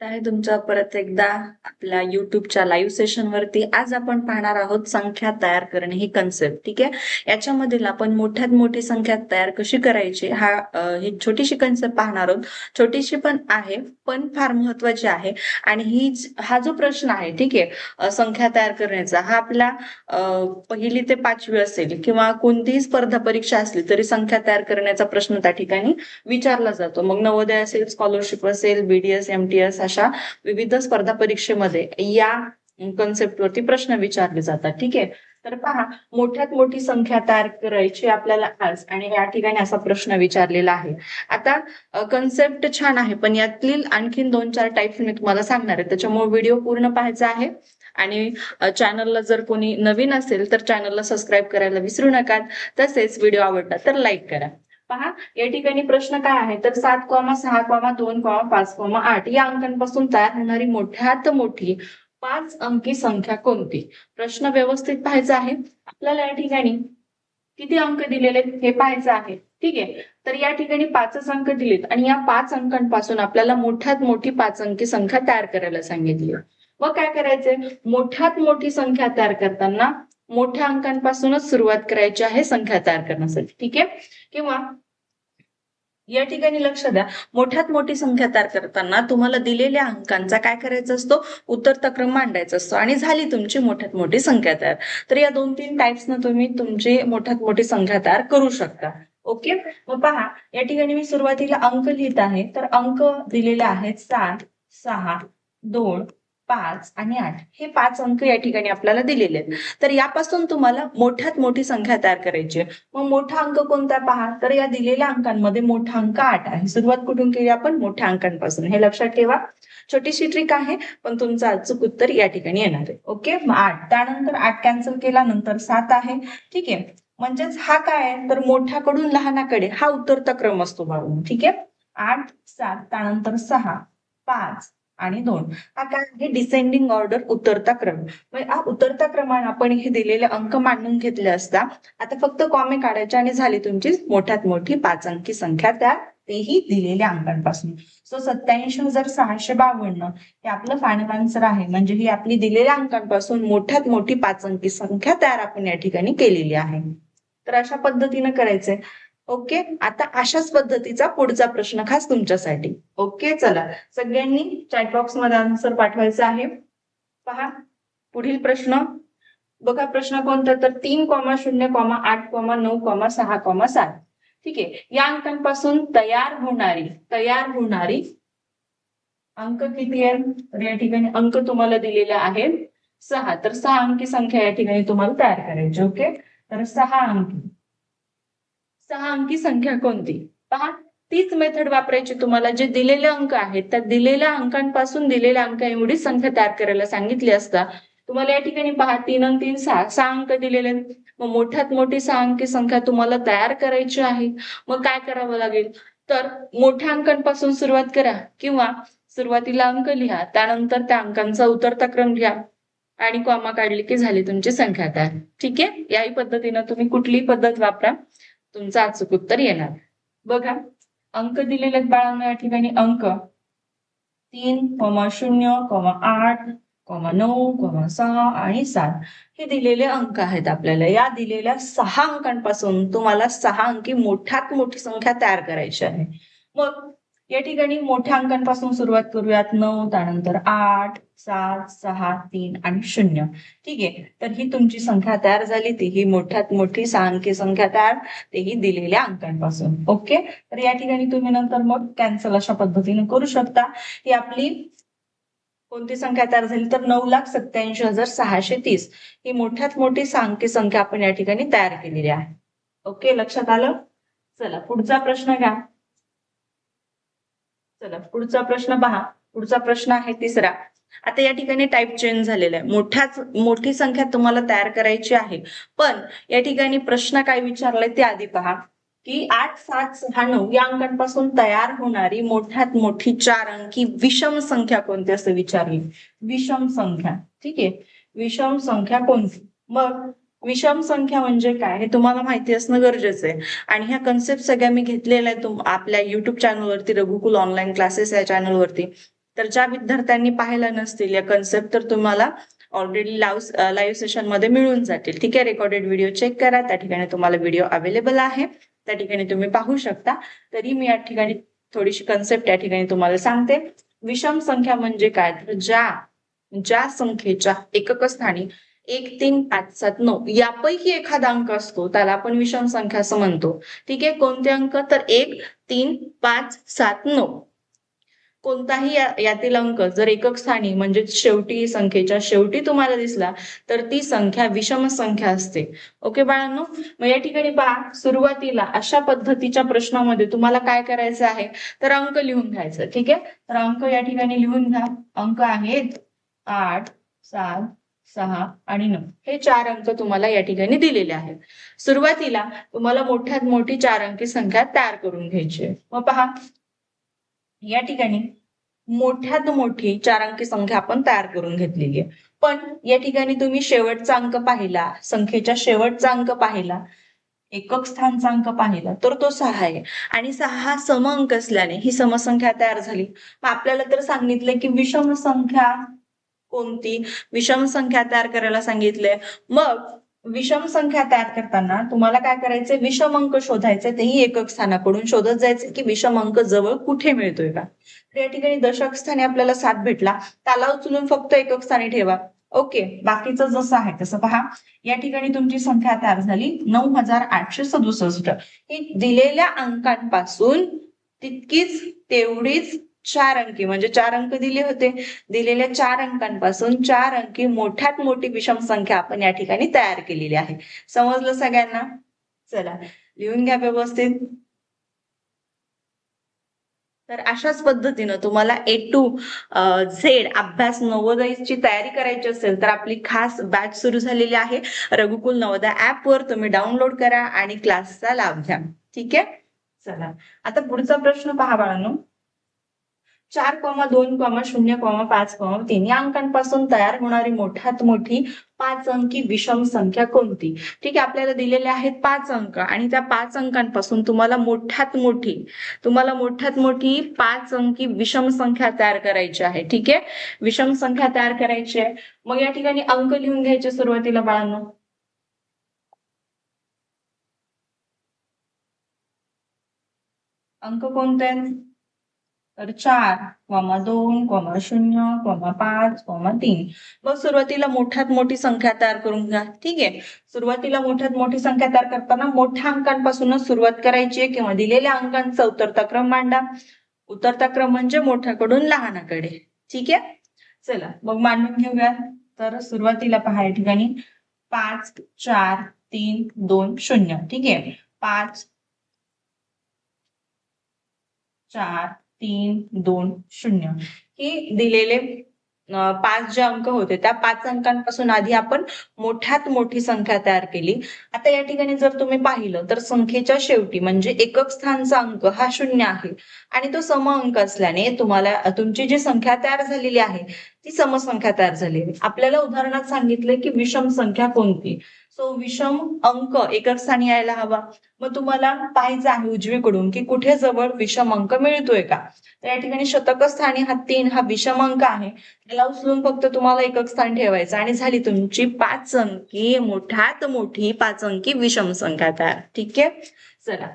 आहे तुमचं परत एकदा आपल्या युट्यूबच्या लाईव्ह सेशन वरती. आज आपण पाहणार आहोत संख्या तयार करणे ही कन्सेप्ट ठीक आहे? याच्यामधील आपण मोठ्यात मोठी संख्या तयार कशी करायची हा ही छोटीशी कन्सेप्ट पाहणार आहोत. छोटीशी पण आहे पण फार महत्वाची आहे. आणि ही हा जो प्रश्न आहे ठीक आहे संख्या तयार करण्याचा हा आपला पहिली ते पाचवी असेल किंवा कोणतीही स्पर्धा परीक्षा असली तरी संख्या तयार करण्याचा प्रश्न त्या ठिकाणी विचारला जातो. मग नवोदय असेल स्कॉलरशिप असेल बीडीएस एमटीएस अशा विविध स्पर्धा परीक्षेमध्ये या कन्सेप्ट वरती प्रश्न विचारले जातात. ठीक आहे? तर पहा मोठ्यात मोठी संख्या तयार करायची आपल्याला आज आणि या ठिकाणी असा प्रश्न विचारलेला आहे. आता कन्सेप्ट छान आहे पण यातील आणखीन दोन चार टाईप्स मी तुम्हाला सांगणार आहे. त्याच्यामुळे व्हिडिओ पूर्ण पाहायचा आहे. आणि चॅनलला जर कोणी नवीन असेल तर चॅनलला सबस्क्राईब करायला विसरू नका. तसेच व्हिडिओ आवडला तर लाईक करा. पहा या ठिकाणी प्रश्न काय आहे? तर सात कॉमा सहा कॉमा दोन कॉमा पाच कॉमा आठ या अंकांपासून तयार होणारी मोठ्यात मोठी पाच अंकी संख्या कोणती? प्रश्न व्यवस्थित पाहायचा आहे. आपल्याला या ठिकाणी किती अंक दिलेले आहेत हे पाहायचं आहे. ठीक आहे? तर या ठिकाणी पाचच अंक दिलेत आणि या पाच अंकांपासून आपल्याला मोठ्यात मोठी पाच अंकी संख्या तयार करायला सांगितली. व काय करायचंय? मोठ्यात मोठी संख्या तयार करताना मोठ्या अंकांपासूनच सुरुवात करायची आहे संख्या तयार करण्यासाठी. ठीक आहे? किंवा या ठिकाणी लक्ष द्या. मोठ्यात मोठी संख्या तयार करताना तुम्हाला दिलेल्या अंकांचा काय करायचा असतो? उत्तर तक्रम मांडायचा असतो आणि झाली तुमची मोठ्यात मोठी संख्या तयार. तर या दोन तीन टाईप्सनं तुम्ही तुमची मोठ्यात मोठी संख्या तयार करू शकता. ओके? मग पहा या ठिकाणी मी सुरुवातीला अंक लिहित आहे. तर अंक दिलेले आहेत सात सहा दोन पाच आणि आठ. हे पाच अंक या ठिकाणी आपल्याला दिलेले आहेत. तर यापासून तुम्हाला मोठ्यात मोठी संख्या तयार करायची आहे. मग मोठा अंक कोणता पहा. तर या दिलेल्या अंकांमध्ये मोठा अंक आठ आहे. सुरुवात कुठून केली आपण? मोठ्या अंकांपासून. हे लक्षात ठेवा. छोटीशी ट्रिक आहे पण तुमचं अचूक उत्तर या ठिकाणी येणार आहे. ओके? आठ. त्यानंतर आठ कॅन्सल केला नंतर सात आहे. ठीक आहे? म्हणजेच हा काय आहे? तर मोठ्याकडून लहानाकडे. हा उतरता क्रम असतो बाळून ठीक आहे? आठ सात त्यानंतर सहा पाच आणि दोन. हा काय आहे डिसेंडिंग ऑर्डर उतरता क्रम. हा उतरता क्रमाने आपण हे दिलेले अंक मांडून घेतले असता आता फक्त कॉमे काढायचे आणि झाली तुमची मोठ्यात मोठी पाच अंकी संख्या. त्या तेही दिलेल्या अंकांपासून. सो सत्याऐंशी हजार सहाशे बावन्न हे आपलं फायनल आन्सर आहे. म्हणजे ही आपली दिलेल्या अंकांपासून मोठ्यात मोठी पाच अंकी संख्या तयार आपण या ठिकाणी केलेली आहे. तर अशा पद्धतीनं करायचंय. ओके? आता अशाच पद्धतीचा पुढचा प्रश्न खास तुमच्यासाठी. ओके? चला. सगळ्यांनी चॅट बॉक्समध्ये आन्सर पाठवायचा आहे. पहा. पुढील प्रश्न. बघा प्रश्न कोणता? तर तीन कॉमा शून्य कॉमा आठ कॉमा नऊ कॉमा सहा कॉमा सात. ठीक आहे. या अंकांपासून तयार होणारी तयार होणारी अंक किती आहे? तर या ठिकाणी अंक तुम्हाला दिलेले आहेत. सहा. तर सहा अंकी संख्या या ठिकाणी तुम्हाला तयार करायची ओके? तर सहा अंकी. सहा अंकी संख्या कोणती? पहा तीच मेथड वापरायची तुम्हाला. जे दिलेले अंक आहेत त्या दिलेल्या अंकांपासून दिलेल्या अंक एवढी संख्या तयार करायला सांगितली असता तुम्हाला या ठिकाणी पहा तीन अंक तीन सहा सहा अंक दिलेले मग मोठ्यात मोठी सहा अंकी संख्या तुम्हाला तयार करायची आहे. मग काय करावं लागेल? तर मोठ्या अंकांपासून सुरुवात करा किंवा सुरुवातीला अंक लिहा त्यानंतर त्या अंकांचा उतरता क्रम घ्या आणि कॉमा काढली की झाली तुमची संख्या तयार. ठीक आहे? याही पद्धतीनं तुम्ही कुठलीही पद्धत वापरा. तुमचं अचूक उत्तर येणार. बघा अंक दिलेले बाळांना या ठिकाणी. अंक. तीन कॉमा शून्य कॉमा आठ कॉमा नऊ कॉमा सहा आणि सात. हे दिलेले अंक आहेत आपल्याला. या दिलेल्या सहा अंकांपासून तुम्हाला सहा अंकी मोठ्यात मोठी संख्या तयार करायची आहे. मग या ठिकाणी मोठ्या अंकांपासून सुरुवात करूयात. नऊ त्यानंतर आठ सात सहा तीन आणि शून्य. ठीक आहे? तर ही तुमची संख्या तयार झाली. ती ही मोठ्यात मोठी सहा अंकी संख्या तयार. तेही दिलेल्या अंकांपासून. ओके? तर या ठिकाणी तुम्ही नंतर मग कॅन्सल अशा पद्धतीने करू शकता. ही आपली कोणती संख्या तयार झाली? तर नऊ लाख सत्याऐंशी हजार सहाशे तीस. ही मोठ्यात मोठी सांख्य संख्या आपण या ठिकाणी तयार केलेली आहे. ओके? लक्षात आलं? चला पुढचा प्रश्न घ्या. चला पुढचा प्रश्न पहा. पुढचा प्रश्न आहे तिसरा. आता या ठिकाणी टाईप चेंज झालेला आहे. मोठ्याच मोठी संख्या तुम्हाला तयार करायची आहे. पण या ठिकाणी प्रश्न काय विचारलाय ते आधी पहा. की आठ सात सहा नऊ या अंकांपासून तयार होणारी मोठ्यात मोठी चार अंकी विषम संख्या कोणती असं विचारली? विषम संख्या. ठीक आहे? विषम संख्या कोणती? मग विषम संख्या म्हणजे काय हे तुम्हाला माहिती असणं गरजेचं आहे. आणि ह्या कन्सेप्ट सगळ्या मी घेतलेल्या आहेत आपल्या युट्यूब चॅनलवरती रघुकुल ऑनलाईन क्लासेस या चॅनलवरती तर ज्या विद्यार्थ्यांनी पाहिल्या नसतील या कन्सेप्ट तर तुम्हाला ऑलरेडी लाईव्ह लाईव्ह सेशनमध्ये मिळून जातील. ठीक आहे? रेकॉर्डेड व्हिडिओ चेक करा. त्या ठिकाणी तुम्हाला व्हिडिओ अवेलेबल आहे. त्या ठिकाणी तुम्ही पाहू शकता. तरी मी या ठिकाणी थोडीशी कन्सेप्ट या ठिकाणी तुम्हाला सांगते. विषम संख्या म्हणजे काय? तर ज्या ज्या संख्येच्या एकक स्थानी एक तीन पाच सात नऊ यापैकी एखादा अंक असतो त्याला आपण विषम संख्या असं म्हणतो. ठीक आहे? कोणते अंक? तर एक तीन पाच सात नऊ. कोणताही यातील अंक जर एकक स्थानी म्हणजे शेवटी संख्येच्या शेवटी तुम्हाला दिसला तर ती संख्या विषम संख्या असते. ओके बाळांनो? मग या ठिकाणी पहा सुरुवातीला अशा पद्धतीच्या प्रश्नामध्ये तुम्हाला काय करायचं आहे? तर अंक लिहून घ्यायचं. ठीक आहे? तर अंक या ठिकाणी लिहून घ्या. अंक आहेत आठ सात सहा आणि नऊ. हे चार अंक तुम्हाला या ठिकाणी दिलेले आहेत. सुरुवातीला तुम्हाला मोठ्यात मोठी चार अंकी संख्या तयार करून घ्यायची आहे. मग पहा. या ठिकाणी मोठ्यात मोठी चार अंकी संख्या आपण तयार करून घेतलेली आहे. पण या ठिकाणी तुम्ही शेवटचा अंक पाहिला संख्येच्या शेवटचा अंक पाहिला एकक स्थानचा अंक पाहिला तर तो सहा आहे. आणि सहा सम अंक असल्याने ही समसंख्या तयार झाली. मग आपल्याला तर सांगितलंय की विषम संख्या कोणती विषम संख्या तयार करायला सांगितले मग विषम संख्या तयार करताना तुम्हाला काय करायचंय? विषम अंक शोधायचे तेही एकक स्थानाकडून शोधत जायचे की विषम अंक जवळ कुठे मिळतोय का तर या ठिकाणी दशक स्थानी आपल्याला सात भेटला. त्याला उचलून फक्त एकक स्थानी ठेवा. ओके बाकीचं जसं आहे तसं पहा. या ठिकाणी तुमची संख्या तयार झाली. नऊ हजार आठशे सदुसष्ट. ही दिलेल्या अंकांपासून तितकीच तेवढीच चार अंकी म्हणजे चार अंक दिले होते. दिलेल्या चार अंकांपासून चार अंकी मोठ्यात मोठी विषम संख्या आपण या ठिकाणी तयार केलेली आहे. समजलं सगळ्यांना? चला लिहून घ्या व्यवस्थित. तर अशाच पद्धतीनं तुम्हाला ए टू झेड अभ्यास नवोदयची तयारी करायची असेल तर आपली खास बॅच सुरू झालेली आहे. रघुकुल नवोदय ऍपवर तुम्ही डाउनलोड करा आणि क्लासचा लाभ घ्या. ठीक आहे? चला. आता पुढचा प्रश्न पहा बाळांनो. चार कॉमा दोन कॉमा शून्य कॉमा पाच कॉमा तीन या अंकांपासून तयार होणारी मोठ्यात मोठी पाच अंकी विषम संख्या कोणती? ठीक आहे आपल्याला दिलेले आहेत पाच अंक आणि त्या पाच अंकांपासून तुम्हाला मोठ्यात मोठी तुम्हाला मोठ्यात मोठी पाच अंकी विषम संख्या तयार करायची आहे. ठीक आहे? विषम संख्या तयार करायची आहे. मग या ठिकाणी अंक लिहून घ्यायचे सुरुवातीला बाळांनो. अंक कोणते आहेत? तर चार कॉमा दोन कॉमा शून्य कॉमा पाच कॉमा तीन. मग सुरुवातीला मोठ्यात मोठी संख्या तयार करून घ्या. ठीक आहे? सुरुवातीला मोठ्यात मोठी संख्या तयार करताना मोठ्या अंकांपासूनच सुरुवात करायची आहे किंवा दिलेल्या अंकांचा उतरता क्रम मांडा. उतरता क्रम म्हणजे मोठ्याकडून लहानाकडे. ठीक आहे? चला मग मांडून घेऊया. तर सुरुवातीला पहा या ठिकाणी. पाच चार तीन दोन शून्य. ठीक आहे? पाच चार तीन दोन शून्य. ही दिलेले पाच जे अंक होते त्या पाच अंकांपासून आधी आपण मोठ्यात मोठी संख्या तयार केली. आता या ठिकाणी जर तुम्ही पाहिलं तर संख्येच्या शेवटी म्हणजे एकक स्थानचा अंक हा शून्य आहे. आणि तो सम अंक असल्याने तुम्हाला तुमची जी संख्या तयार झालेली आहे ती समसंख्या तयार झालेली आहे. आपल्याला उदाहरणात सांगितलंय की विषम संख्या कोणती? सो विषम अंक एकक स्थानी यायला हवा. मग तुम्हाला पाहायचं आहे उजवीकडून की कुठे जवळ विषम अंक मिळतोय का? तर या ठिकाणी शतक स्थानी हा तीन हा विषम अंक आहे. त्याला उचलून फक्त तुम्हाला एकक स्थान ठेवायचं आणि झाली तुमची पाच अंकी मोठ्यात मोठी पाच अंकी विषम संख्या तयार. ठीक आहे? चला.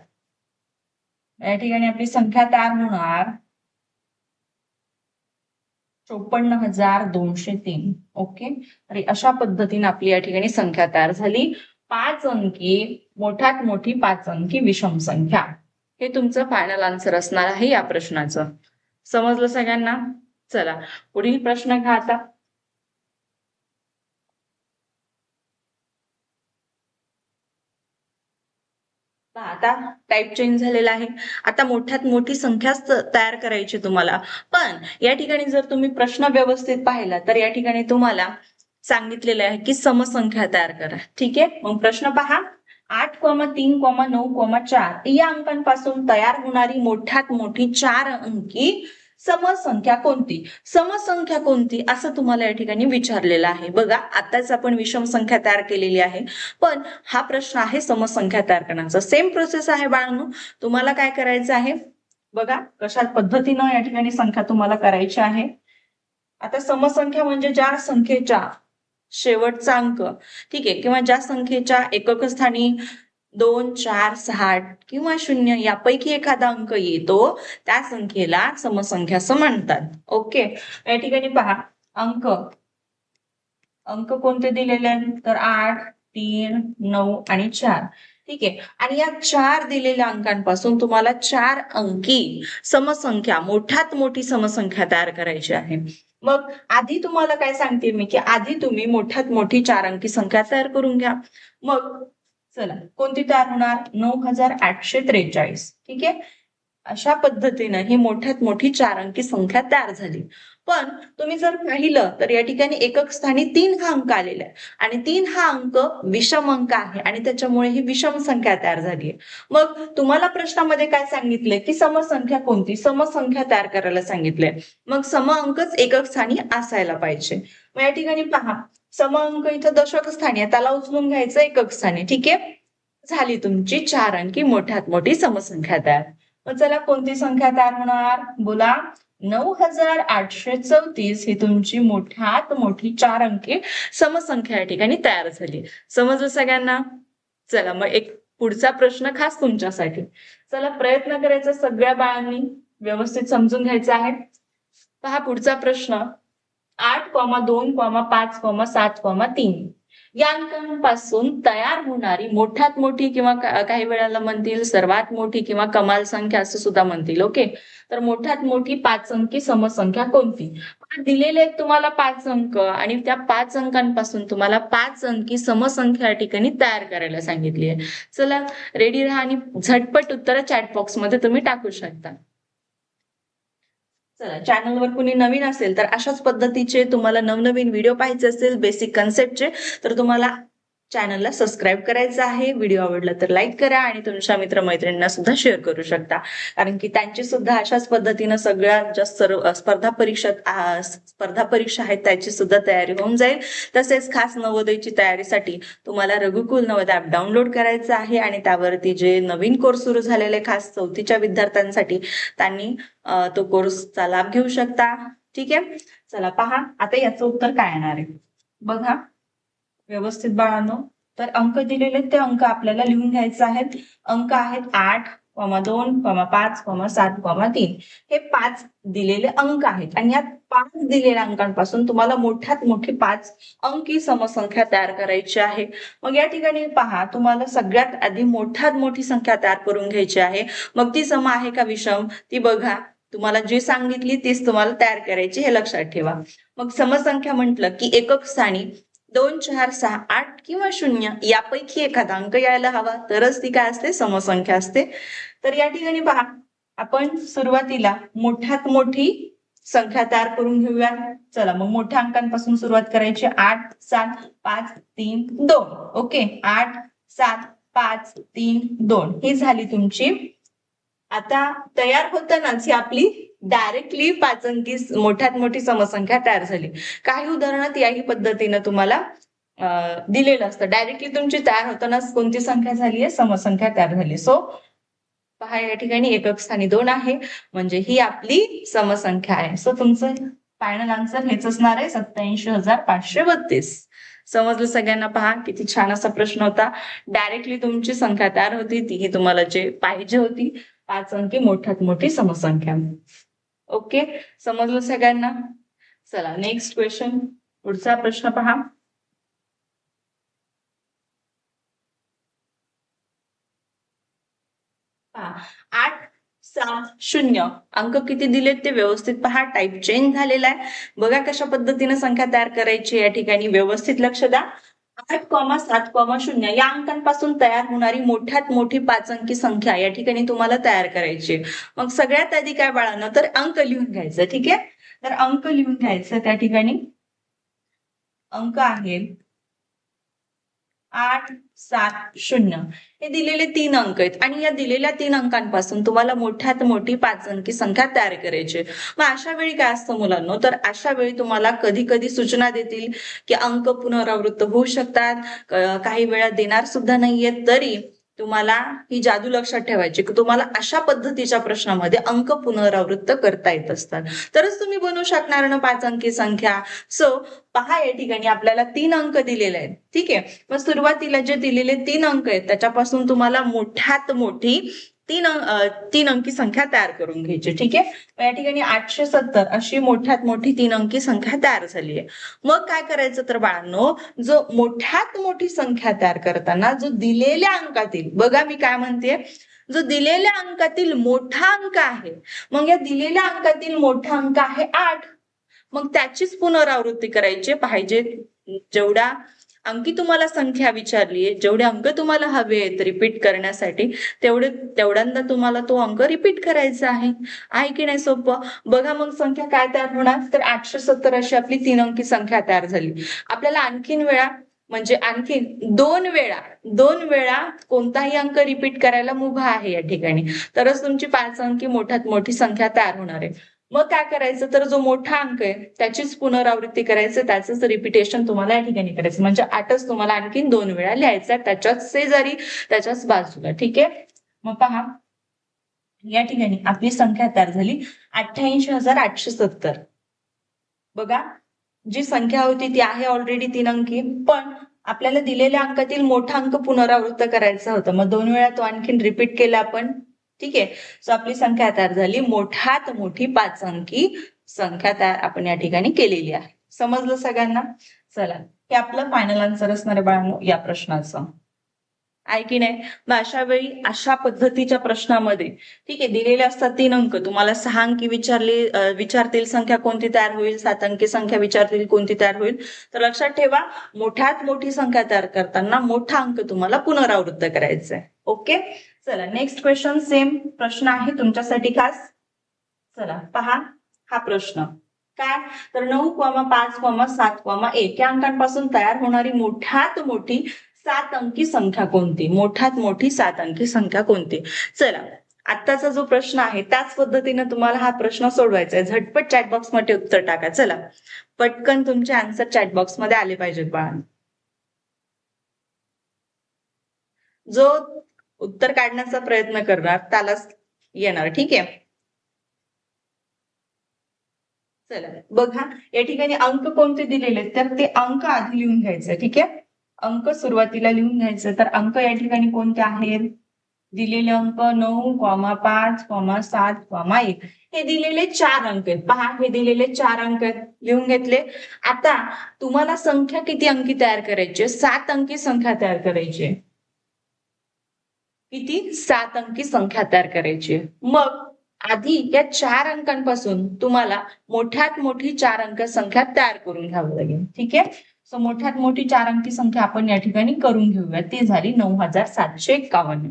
या ठिकाणी आपली संख्या तयार होणार. चोपन्न हजार दोनशे तीन. ओके तर अशा पद्धतीने आपली या ठिकाणी संख्या तयार झाली. पाच अंकी मोठ्यात मोठी पाच अंकी विषम संख्या. हे तुमचं फायनल आन्सर असणार आहे या प्रश्नाचं. समजलं सगळ्यांना? चला. पुढील प्रश्न घ्या आता पहा, आता टाईप चेंज झालेला आहे. आता मोठ्यात मोठी संख्याच तयार करायची तुम्हाला. पण या ठिकाणी जर तुम्ही प्रश्न व्यवस्थित पाहिला तर या ठिकाणी तुम्हाला सांगितलेलं आहे की समसंख्या तयार करा. ठीक आहे? मग प्रश्न पहा. आठ कॉमा तीन कॉमा नऊ कॉमा चार या अंकांपासून तयार होणारी मोठ्यात मोठी चार अंकी समसंख्या कोणती? समसंख्या कोणती? असं तुम्हाला या ठिकाणी विचारलेलं आहे. बघा आताच आपण विषम संख्या तयार केलेली आहे. पण हा प्रश्न आहे समसंख्या तयार करण्याचा. सेम प्रोसेस आहे बाळांनो. तुम्हाला काय करायचं आहे? बघा कशा पद्धतीनं या ठिकाणी संख्या तुम्हाला करायची आहे? आता समसंख्या म्हणजे ज्या संख्येच्या शेवटचा अंक ठीक आहे किंवा ज्या संख्येच्या एकक स्थानी दोन चार सहा आठ किंवा शून्य यापैकी एखादा अंक येतो त्या संख्येला समसंख्या असं म्हणतात. ओके? या ठिकाणी पहा. अंक. अंक कोणते दिलेले आहेत? तर आठ तीन नऊ आणि चार. ठीक आहे? आणि या चार दिलेल्या अंकांपासून तुम्हाला चार अंकी समसंख्या मोठ्यात मोठी समसंख्या तयार करायची आहे. मग आधी तुम्हाला काय सांगते मी? की आधी तुम्ही मोठ्यात मोठी चार अंकी संख्या तयार करून घ्या. मग चला कोणती तयार होणार? नऊ हजार आठशे त्रेचाळीस. ठीक आहे? अशा पद्धतीनं ही मोठ्यात मोठी चार अंकी संख्या तयार झाली. पण तुम्ही जर पाहिलं तर या ठिकाणी एकक स्थानी तीन हा अंक आलेला आहे आणि तीन हा अंक विषम अंक आहे. आणि त्याच्यामुळे ही विषम संख्या तयार झाली आहे. मग तुम्हाला प्रश्नामध्ये काय सांगितलंय? की समसंख्या कोणती? समसंख्या तयार करायला सांगितलंय. मग सम अंकच एकक स्थानी असायला पाहिजे. मग या ठिकाणी पहा. सम अंक इथं दशक स्थानी आहे. त्याला उचलून घ्यायचं एकक स्थानी ठीक आहे? झाली तुमची चार अंकी. मोठ्यात मोठी समसंख्या तयार. मग चला कोणती संख्या तयार होणार? बोला. नऊ हजार आठशे चौतीस ही तुमची मोठ्यात मोठी चार अंकी समसंख्या या ठिकाणी तयार झाली. समजलं सगळ्यांना? चला मग एक पुढचा प्रश्न खास तुमच्यासाठी. चला प्रयत्न करायचा सगळ्या बाळांनी. व्यवस्थित समजून घ्यायचा आहे. पहा पुढचा प्रश्न. आठ कॉमा दोन कॉमा पाच कॉमा सात कॉमा तीन. या अंकांपासून तयार होणारी मोठ्यात मोठी किंवा काही वेळाला म्हणतील सर्वात मोठी किंवा कमाल संख्या असं सुद्धा म्हणतील ओके? तर मोठ्यात मोठी पाच अंकी समसंख्या कोणती? दिलेले आहेत तुम्हाला पाच अंक आणि त्या पाच अंकांपासून तुम्हाला पाच अंकी समसंख्या या ठिकाणी तयार करायला सांगितली आहे. चला रेडी राहा आणि झटपट उत्तर चॅट बॉक्समध्ये तुम्ही टाकू शकता. चला चॅनलवर कुणी नवीन असेल तर अशाच पद्धतीचे तुम्हाला नवनवीन व्हिडिओ पाहायचे असेल बेसिक कन्सेप्टचे तर तुम्हाला चॅनलला सबस्क्राईब करायचं आहे. व्हिडिओ आवडला तर लाईक करा आणि तुमच्या मित्रमैत्रिणींना सुद्धा शेअर करू शकता. कारण की त्यांची सुद्धा अशाच पद्धतीनं सगळ्या ज्या सर्व स्पर्धा परीक्षा स्पर्धा परीक्षा आहेत त्याची सुद्धा तयारी होऊन जाईल. तसेच खास नवोदयची तयारीसाठी तुम्हाला रघुकुल नवोदय ऍप डाउनलोड करायचं आहे आणि त्यावरती जे नवीन कोर्स सुरू झालेले खास चौथीच्या विद्यार्थ्यांसाठी त्यांनी तो कोर्सचा लाभ घेऊ शकता. ठीक आहे? चला पहा. आता याचं उत्तर काय येणार आहे? बघा. व्यवस्थित बाळांनो. तर अंक दिलेले ते अंक आपल्याला लिहून घ्यायचे आहेत. अंक आहेत आठ कॉमा दोन कॉमा पाच कॉमा सात कॉमा तीन. हे पाच दिलेले अंक आहेत. आणि यात पाच दिलेल्या अंकांपासून तुम्हाला मोठ्यात मोठी पाच अंकी समसंख्या तयार करायची आहे. मग या ठिकाणी पहा तुम्हाला सगळ्यात आधी मोठ्यात मोठी संख्या तयार करून घ्यायची आहे. मग ती सम आहे का विषम? ती बघा. तुम्हाला जी सांगितली तीच तुम्हाला तयार करायची हे लक्षात ठेवा. मग समसंख्या म्हटलं की एकक स्थानी दोन चार सहा आठ किंवा शून्य यापैकी एखादा अंक यायला हवा. तरच ती काय असते? समसंख्या असते. तर या ठिकाणी पहा आपण सुरुवातीला मोठ्यात मोठी संख्या तयार करून घेऊया. चला मग मोठ्या अंकांपासून सुरुवात करायची. आठ सात पाच तीन दोन. ओके? आठ सात पाच तीन दोन. ही झाली तुमची आता तयार होतानाच ही आपली डायरेक्टली पाच अंकी मोठ्यात मोठी समसंख्या तयार झाली. काही उदाहरणात याही पद्धतीनं तुम्हाला दिलेलं असतं. डायरेक्टली तुमची तयार होतानाच कोणती संख्या झाली आहे? समसंख्या तयार झाली. सो पहा या ठिकाणी एकक स्थानी दोन आहे. म्हणजे ही आपली समसंख्या आहे. सो तुमचं फायनल आन्सर हेच असणार आहे. सत्याऐंशी हजार पाचशे बत्तीस. समजलं सगळ्यांना? पहा किती छान असा प्रश्न होता. डायरेक्टली तुमची संख्या तयार होती तीही तुम्हाला जे पाहिजे होती. पाच अंकी मोठ्यात मोठी समसंख्या. ओके? समजलं सगळ्यांना? चला नेक्स्ट क्वेश्चन पुढचा प्रश्न पहा. आठ सात शून्य. अंक किती दिलेत ते व्यवस्थित पहा. टाईप चेंज झालेला आहे. बघा कशा पद्धतीने संख्या तयार करायची या ठिकाणी. व्यवस्थित लक्ष द्या. आठ कॉमा सात कॉमा शून्य या अंकांपासून तयार होणारी मोठ्यात मोठी पाच अंकी संख्या या ठिकाणी तुम्हाला तयार करायची आहे. मग सगळ्यात आधी काय बाळानं? तर अंक लिहून घ्यायचं ठीक आहे? तर अंक लिहून घ्यायचं त्या ठिकाणी. अंक आहेत. आठ सात शून्य. हे दिलेले तीन अंक आहेत. आणि या दिलेल्या तीन अंकांपासून तुम्हाला मोठ्यात मोठी पाच अंकी संख्या तयार करायची आहे. मग अशा वेळी काय असतं मुलांनो? तर अशा वेळी तुम्हाला कधी कधी सूचना देतील की अंक पुनरावृत्त होऊ शकतात. काही वेळा देणार सुद्धा नाहीयेत. तरी तुम्हाला ही जादू लक्षात ठेवायची की तुम्हाला अशा पद्धतीच्या प्रश्नामध्ये अंक पुनरावृत्त करता येत असतात. तरच तुम्ही बनवू शकणार ना पाच अंकी संख्या. सो पहा या ठिकाणी आपल्याला तीन अंक दिलेले आहेत. ठीक आहे? मग सुरुवातीला जे दिलेले तीन अंक आहेत त्याच्यापासून तुम्हाला मोठ्यात मोठी तीन तीन अंकी संख्या तयार करून घ्यायची ठीक आहे? या ठिकाणी आठशे सत्तर अशी मोठ्यात मोठी तीन अंकी संख्या तयार झाली आहे. मग काय करायचं तर बाळांनो जो मोठ्यात मोठी संख्या तयार करताना जो दिलेल्या अंकातील बघा मी काय म्हणते जो दिलेल्या अंकातील मोठा अंक आहे मग या दिलेल्या अंकातील मोठा अंक आहे आठ. मग त्याचीच पुनरावृत्ती करायची पाहिजे जेवढा अंकी तुम्हाला संख्या विचारली आहे. जेवढे अंक तुम्हाला हवे आहेत रिपीट करण्यासाठी तेवढे तेवढ्यांदा तुम्हाला तो अंक रिपीट करायचा आहे. आहे की नाही सोपं? बघा मग संख्या काय तयार होणार. तर आठशे सत्तर अशी आपली तीन अंकी संख्या तयार झाली. आपल्याला आणखीन वेळा म्हणजे आणखीन दोन वेळा दोन वेळा कोणताही अंक रिपीट करायला मुभा आहे या ठिकाणी. तरच तुमची पाच अंकी मोठ्यात मोठी संख्या तयार होणार आहे. मग काय करायचं? तर जो मोठा अंक आहे त्याचीच पुनरावृत्ती करायचं त्याचंच रिपिटेशन तुम्हाला या ठिकाणी करायचं. म्हणजे आठच तुम्हाला आणखीन दोन वेळा लिहायचा त्याच्याच शेजारी त्याच्याच बाजूला. ठीक आहे? मग पहा. या ठिकाणी आपली संख्या तयार झाली. अठ्ठ्याऐंशी हजार आठशे सत्तर. बघा. जी संख्या होती ती आहे ऑलरेडी तीन अंकी पण आपल्याला दिलेल्या अंकातील मोठा अंक पुनरावृत्त करायचा होता. मग दोन वेळा तो आणखीन रिपीट केला आपण. ठीक आहे? सो आपली संख्या तयार झाली. मोठ्यात मोठी पाच अंकी संख्या तयार आपण या ठिकाणी केलेली आहे. समजलं सगळ्यांना? चला. हे आपलं फायनल आन्सर असणार आहे बाळांनो या प्रश्नाचं. आहे की नाही? मग अशा वेळी अशा पद्धतीच्या प्रश्नामध्ये ठीक आहे दिलेले असतात तीन अंक. तुम्हाला सहा अंकी विचारले विचारतील संख्या कोणती तयार होईल? सात अंकी संख्या विचारतील कोणती तयार होईल? तर लक्षात ठेवा मोठ्यात मोठी संख्या तयार करताना मोठा अंक तुम्हाला पुनरावृत्त करायचा आहे ओके? चला नेक्स्ट क्वेश्चन सेम प्रश्न आहे तुमच्यासाठी खास. चला पहा हा प्रश्न. काय? तर नऊ क्वामा पाच क्वामा सात क्वामा एक या अंकांपासून तयार होणारी मोठ्यात मोठी सात अंकी संख्या कोणती? मोठ्यात मोठी सात अंकी संख्या कोणती? चला आत्ताचा जो प्रश्न आहे त्याच पद्धतीने तुम्हाला हा प्रश्न सोडवायचा आहे. झटपट चॅटबॉक्समध्ये उत्तर टाका. चला पटकन तुमचे आन्सर चॅटबॉक्समध्ये आले पाहिजेत बाळा. जो उत्तर काढण्याचा प्रयत्न करणार त्यालाच येणार. ठीक आहे? चला बघा या ठिकाणी अंक कोणते दिलेले तर ते अंक आधी लिहून घ्यायचं ठीक आहे? अंक सुरुवातीला लिहून घ्यायचं तर अंक या ठिकाणी कोणते आहेत? दिलेले अंक नऊ कॉमा पाच कॉमा सात कॉमा एक. हे दिलेले चार अंक आहेत. पहा हे दिलेले चार अंक आहेत. लिहून घेतले. आता तुम्हाला संख्या किती अंकी तयार करायची आहे? सात अंकी संख्या तयार करायची आहे. किती? सात अंकी संख्या तयार करायची. आहे. मग आधी या चार अंकांपासून तुम्हाला मोठ्यात मोठी चार अंक संख्या तयार करून घ्यावी लागेल. ठीक आहे? सो मोठ्यात मोठी चार अंकी संख्या आपण या ठिकाणी करून घेऊया ती झाली नऊ हजार सातशे एक्कावन्न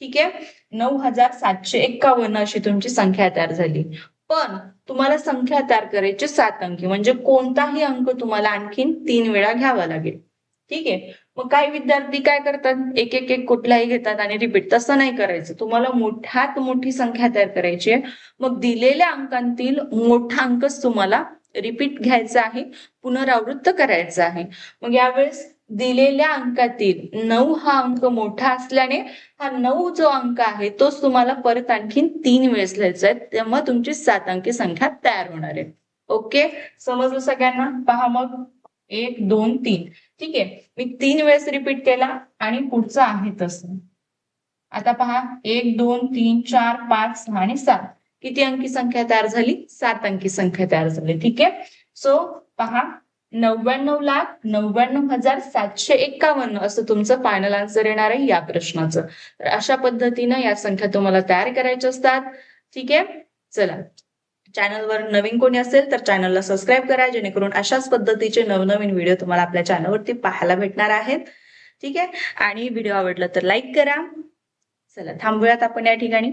ठीक आहे? नऊ हजार सातशे एक्कावन्न अशी तुमची संख्या तयार झाली. पण तुम्हाला संख्या तयार करायची सात अंकी. म्हणजे कोणताही अंक तुम्हाला आणखीन तीन वेळा घ्यावा लागेल. ठीक आहे. मग काही विद्यार्थी काय करतात? एक एक एक कुठलाही घेतात आणि रिपीट तसं नाही करायचं. तुम्हाला मोठ्यात मोठी संख्या तयार करायची आहे. मग दिलेल्या अंकांतील मोठा अंकच तुम्हाला रिपीट घ्यायचा आहे. पुनरावृत्त करायचा आहे. मग यावेळेस दिलेल्या अंकातील नऊ हा अंक मोठा असल्याने हा नऊ जो अंक आहे तोच तुम्हाला परत आणखीन तीन वेळेस लिहायचा आहे. तेव्हा तुमची सात अंकी संख्या तयार होणार आहे. ओके? समजलं सगळ्यांना? पहा मग. एक दोन तीन. ठीक आहे? मी तीन वेळेस रिपीट केला आणि पुढचं आहे तसं. आता पहा एक दोन तीन चार पाच सहा आणि सात. किती अंकी संख्या तयार झाली? सात अंकी संख्या तयार झाली. ठीक आहे? सो पहा नव्याण्णव लाख नव्याण्णव हजार सातशे एक्कावन्न असं तुमचं फायनल आन्सर येणार आहे या प्रश्नाचं. तर अशा पद्धतीनं या संख्या तुम्हाला तयार करायच्या असतात. ठीक आहे? चला. चॅनलवर नवीन कोणी असेल तर चॅनलला सबस्क्राईब करा जेणेकरून अशाच पद्धतीचे नवनवीन व्हिडिओ तुम्हाला आपल्या चॅनलवरती पाहायला भेटणार आहेत. ठीक आहे? आणि व्हिडिओ आवडला तर लाईक करा. चला थांबूयात आपण या ठिकाणी.